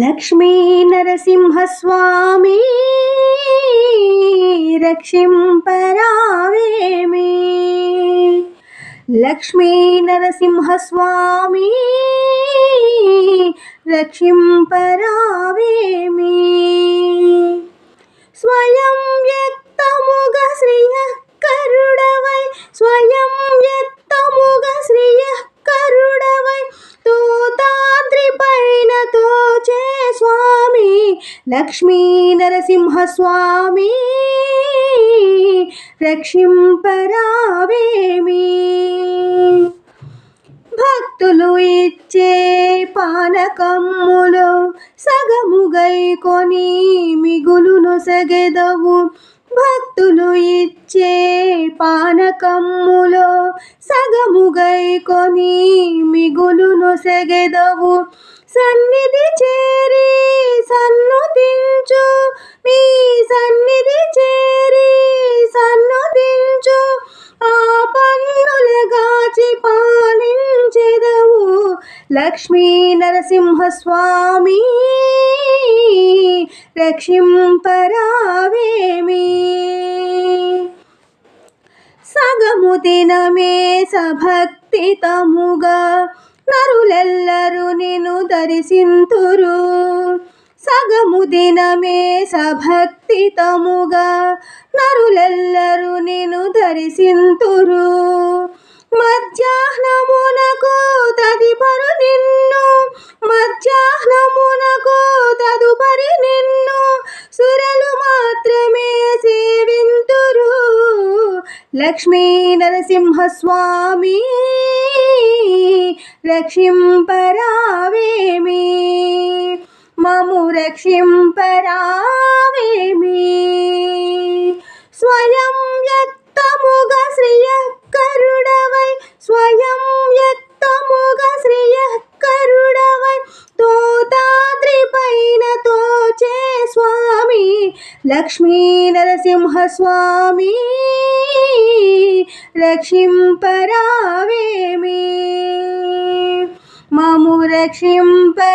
లక్ష్మీ నరసింహస్వామి రక్షింపరావేమి. లక్ష్మీ నరసింహస్వామి రక్షింపరావేమి. స్వయం లక్ష్మీ నరసింహస్వామి రక్షింపరావేమి. భక్తులు ఇచ్చే పానకమ్ములు సగముగై కొని మిగులును సగెదవు. భక్తులు ఇచ్చే పానకమ్ములో సగముగై కొని మిగులును సెగెదవు. సన్నిధి చేరి సన్నుతించు మీ సన్నిధి చేరి సన్నుతించు ఆ పన్నులగాచి పాలించెదవు. లక్ష్మీ నరసింహస్వామి రక్షింపరావేమి. సగము దినమే సభక్తి నేను దరిసింతురు దర్శింతురు. సగము దినమే సభక్తితముగా తముగా. నేను నిన్ను దర్శింతురు. మధ్యాహ్నమునకు తదుపరు నిన్ను మధ్యాహ్నమునకు తదుపరి నిన్ను సురలు మాత్రమే సేవింతురు. లక్ష్మీ నరసింహస్వామి. రక్షింపరావేమి? మము రక్షింపరావేమి? స్వయం వ్యక్తముగ శ్రీయకరుడవై స్వయం వ్యక్తముగ శ్రీయకరుడవై తోతాద్రి పైన తోచే స్వామి లక్ష్మీ నరసింహ స్వామి రక్షింపరావేమి? మము రక్షింపరావేమి